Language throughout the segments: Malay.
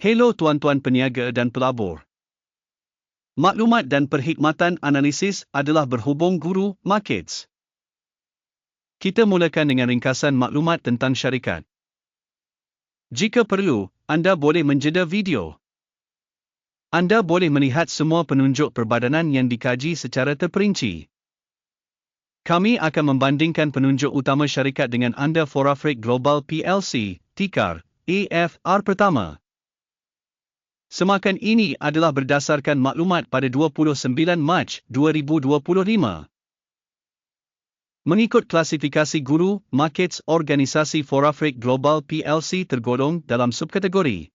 Hello tuan-tuan peniaga dan pelabur. Maklumat dan perkhidmatan analisis adalah berhubung guru markets. Kita mulakan dengan ringkasan maklumat tentang syarikat. Jika perlu, anda boleh menjeda video. Anda boleh melihat semua penunjuk perbadanan yang dikaji secara terperinci. Kami akan membandingkan penunjuk utama syarikat dengan anda Forafric Global PLC, TIKAR, AFR pertama. Semakan ini adalah berdasarkan maklumat pada 29 Mac 2025. Mengikut klasifikasi guru, markets organisasi Forafric Global PLC tergolong dalam subkategori.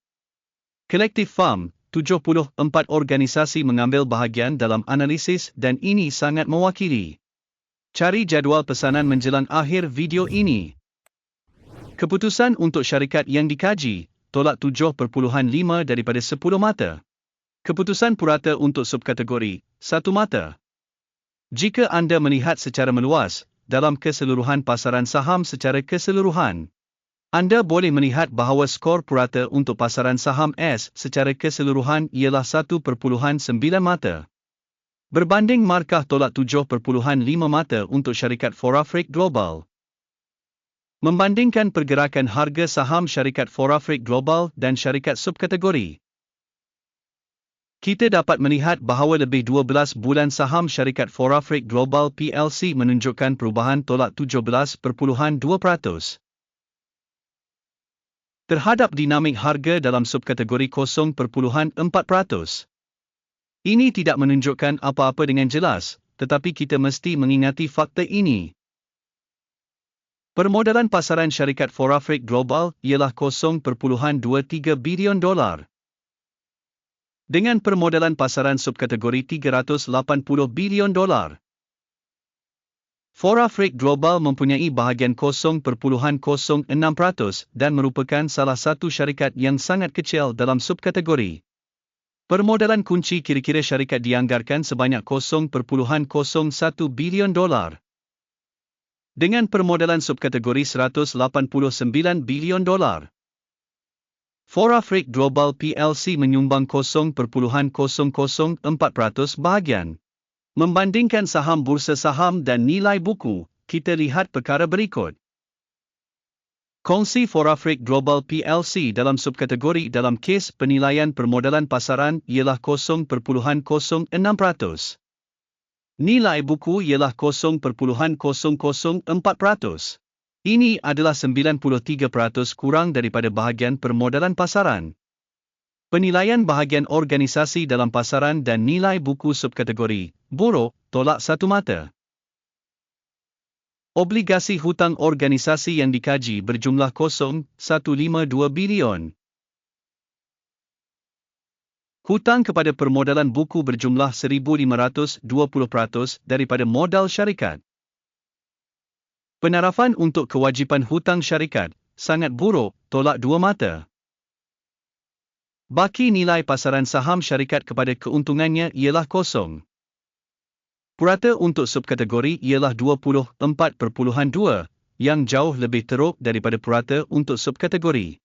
Collective Farm, 74 organisasi mengambil bahagian dalam analisis dan ini sangat mewakili. Cari jadual pesanan menjelang akhir video ini. Keputusan untuk syarikat yang dikaji, tolak 7.5 daripada 10 mata. Keputusan purata untuk subkategori 1 mata. Jika anda melihat secara meluas, dalam keseluruhan pasaran saham secara keseluruhan, anda boleh melihat bahawa skor purata untuk pasaran saham S secara keseluruhan ialah 1.9 mata. Berbanding markah tolak 7.5 mata untuk syarikat Forafric Global. Membandingkan pergerakan harga saham syarikat Forafric Global dan syarikat subkategori. Kita dapat melihat bahawa lebih 12 bulan saham syarikat Forafric Global PLC menunjukkan perubahan tolak 17.2%. Terhadap dinamik harga dalam subkategori 0.4%. Ini tidak menunjukkan apa-apa dengan jelas, tetapi kita mesti mengingati fakta ini. Permodalan pasaran syarikat Forafric Global ialah 0.23 bilion dolar. Dengan permodalan pasaran subkategori 380 bilion dolar. Forafric Global mempunyai bahagian 0.06% dan merupakan salah satu syarikat yang sangat kecil dalam subkategori. Permodalan kunci kira-kira syarikat dianggarkan sebanyak 0.01 bilion dolar dengan permodalan subkategori 189 bilion dolar. Forafric Global PLC menyumbang 0.004% bahagian. Membandingkan saham bursa saham dan nilai buku, kita lihat perkara berikut. Kongsi Forafric Global PLC dalam subkategori dalam kes penilaian permodalan pasaran ialah 0.06%. Nilai buku ialah 0.004%. Ini adalah 93% kurang daripada bahagian permodalan pasaran. Penilaian bahagian organisasi dalam pasaran dan nilai buku subkategori, buruk, tolak satu mata. Obligasi hutang organisasi yang dikaji berjumlah 0.152 bilion. Hutang kepada permodalan buku berjumlah 1,520% daripada modal syarikat. Penarafan untuk kewajipan hutang syarikat sangat buruk, tolak dua mata. Baki nilai pasaran saham syarikat kepada keuntungannya ialah kosong. Purata untuk subkategori ialah 24.2, yang jauh lebih teruk daripada purata untuk subkategori.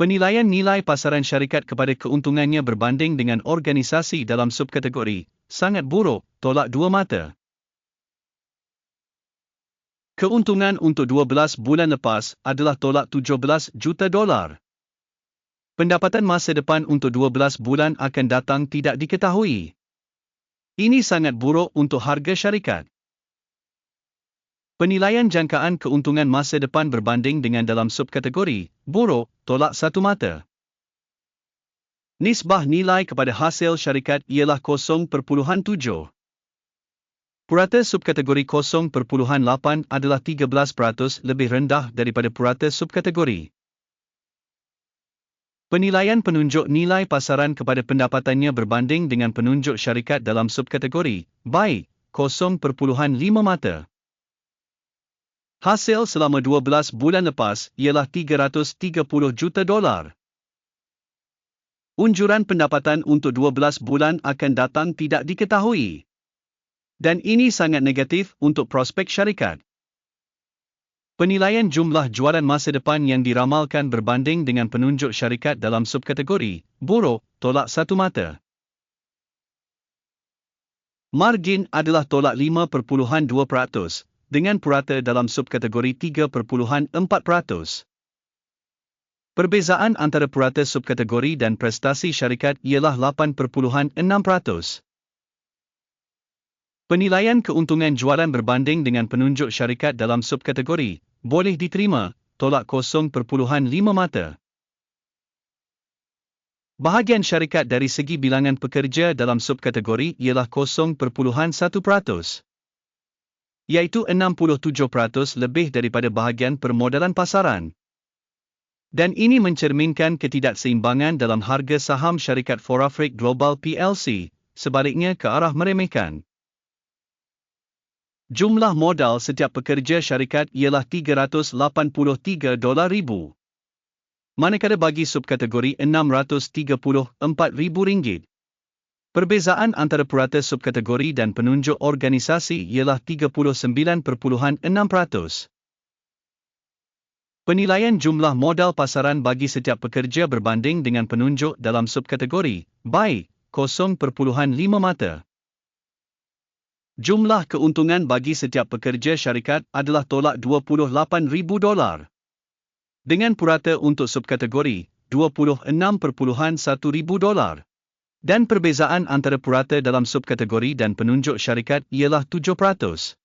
Penilaian nilai pasaran syarikat kepada keuntungannya berbanding dengan organisasi dalam subkategori sangat buruk, tolak dua mata. Keuntungan untuk 12 bulan lepas adalah tolak 17 juta dolar. Pendapatan masa depan untuk 12 bulan akan datang tidak diketahui. Ini sangat buruk untuk harga syarikat. Penilaian jangkaan keuntungan masa depan berbanding dengan dalam subkategori, buruk, tolak satu mata. Nisbah nilai kepada hasil syarikat ialah 0.7. Purata subkategori 0.8 adalah 13% lebih rendah daripada purata subkategori. Penilaian penunjuk nilai pasaran kepada pendapatannya berbanding dengan penunjuk syarikat dalam subkategori, baik, 0.5 mata. Hasil selama 12 bulan lepas ialah 330 juta dolar. Unjuran pendapatan untuk 12 bulan akan datang tidak diketahui. Dan ini sangat negatif untuk prospek syarikat. Penilaian jumlah jualan masa depan yang diramalkan berbanding dengan penunjuk syarikat dalam subkategori, buruk, tolak satu mata. Margin adalah tolak 5.2% dengan purata dalam subkategori 3.4%. Perbezaan antara purata subkategori dan prestasi syarikat ialah 8.6%. Penilaian keuntungan jualan berbanding dengan penunjuk syarikat dalam subkategori boleh diterima, tolak 0.5 mata. Bahagian syarikat dari segi bilangan pekerja dalam subkategori ialah 0.1%, iaitu 67% lebih daripada bahagian permodalan pasaran. Dan ini mencerminkan ketidakseimbangan dalam harga saham syarikat Forafric Global PLC, sebaliknya ke arah meremehkan. Jumlah modal setiap pekerja syarikat ialah 383 dolar ribu. Manakala bagi subkategori 634 ribu ringgit. Perbezaan antara purata subkategori dan penunjuk organisasi ialah 39.6%. Penilaian jumlah modal pasaran bagi setiap pekerja berbanding dengan penunjuk dalam subkategori, baik, 0.5 mata. Jumlah keuntungan bagi setiap pekerja syarikat adalah tolak 28,000 dolar. Dengan purata untuk subkategori, 26.1 ribu dolar. Dan perbezaan antara purata dalam subkategori dan penunjuk syarikat ialah 7%.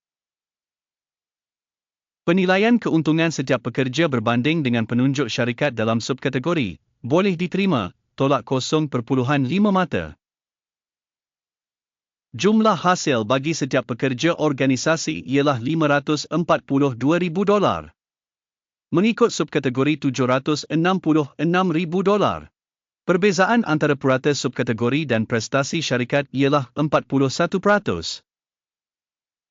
Penilaian keuntungan setiap pekerja berbanding dengan penunjuk syarikat dalam subkategori boleh diterima, tolak 0.5 mata. Jumlah hasil bagi setiap pekerja organisasi ialah 542,000 dolar. Mengikut subkategori 766,000 dolar. Perbezaan antara purata subkategori dan prestasi syarikat ialah 41%.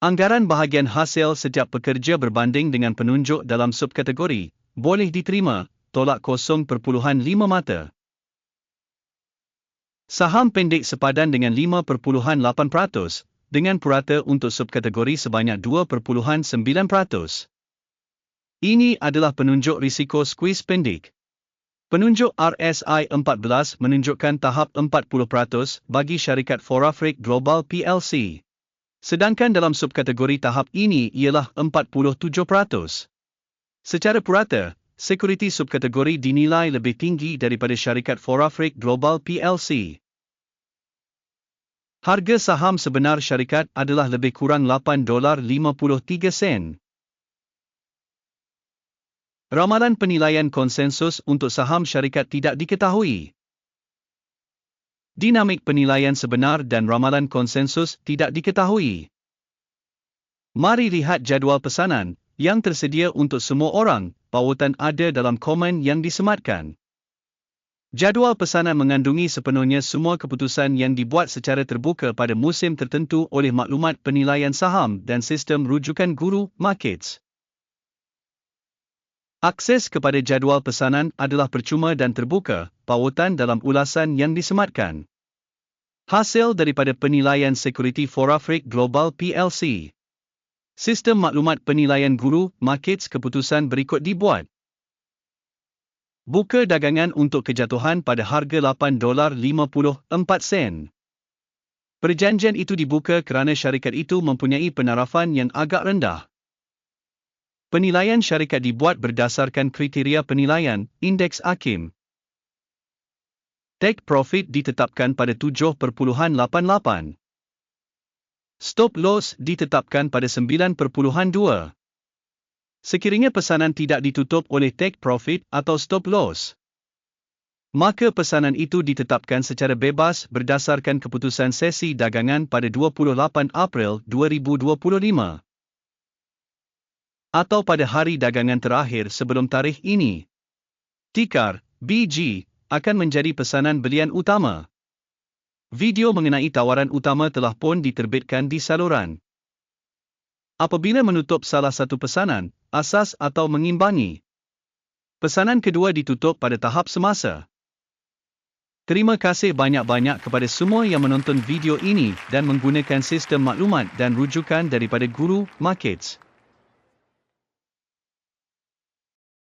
Anggaran bahagian hasil setiap pekerja berbanding dengan penunjuk dalam subkategori boleh diterima, tolak 0.5 mata. Saham pendek sepadan dengan 5.8% dengan purata untuk subkategori sebanyak 2.9%. Ini adalah penunjuk risiko squeeze pendek. Penunjuk RSI 14 menunjukkan tahap 40% bagi syarikat Forafric Global PLC. Sedangkan dalam subkategori tahap ini ialah 47%. Secara purata, sekuriti subkategori dinilai lebih tinggi daripada syarikat Forafric Global PLC. Harga saham sebenar syarikat adalah lebih kurang 8 dolar 53 sen. Ramalan penilaian konsensus untuk saham syarikat tidak diketahui. Dinamik penilaian sebenar dan ramalan konsensus tidak diketahui. Mari lihat jadual pesanan yang tersedia untuk semua orang pautan ada dalam komen yang disematkan. Jadual pesanan mengandungi sepenuhnya semua keputusan yang dibuat secara terbuka pada musim tertentu oleh maklumat penilaian saham dan sistem rujukan guru markets. Akses kepada jadual pesanan adalah percuma dan terbuka, pautan dalam ulasan yang disematkan. Hasil daripada penilaian Security for Africa Global PLC. Sistem maklumat penilaian guru, markets keputusan berikut dibuat. Buka dagangan untuk kejatuhan pada harga 8 dolar 54 sen. Perjanjian itu dibuka kerana syarikat itu mempunyai penarafan yang agak rendah. Penilaian syarikat dibuat berdasarkan kriteria penilaian, indeks AKIM. Take profit ditetapkan pada 7.88. Stop loss ditetapkan pada 9.2. Sekiranya pesanan tidak ditutup oleh take profit atau stop loss, maka pesanan itu ditetapkan secara bebas berdasarkan keputusan sesi dagangan pada 28 April 2025 atau pada hari dagangan terakhir sebelum tarikh ini. Tikar, BG, akan menjadi pesanan belian utama. Video mengenai tawaran utama telah pun diterbitkan di saluran. Apabila menutup salah satu pesanan, asas atau mengimbangi. Pesanan kedua ditutup pada tahap semasa. Terima kasih banyak-banyak kepada semua yang menonton video ini dan menggunakan sistem maklumat dan rujukan daripada Guru Markets.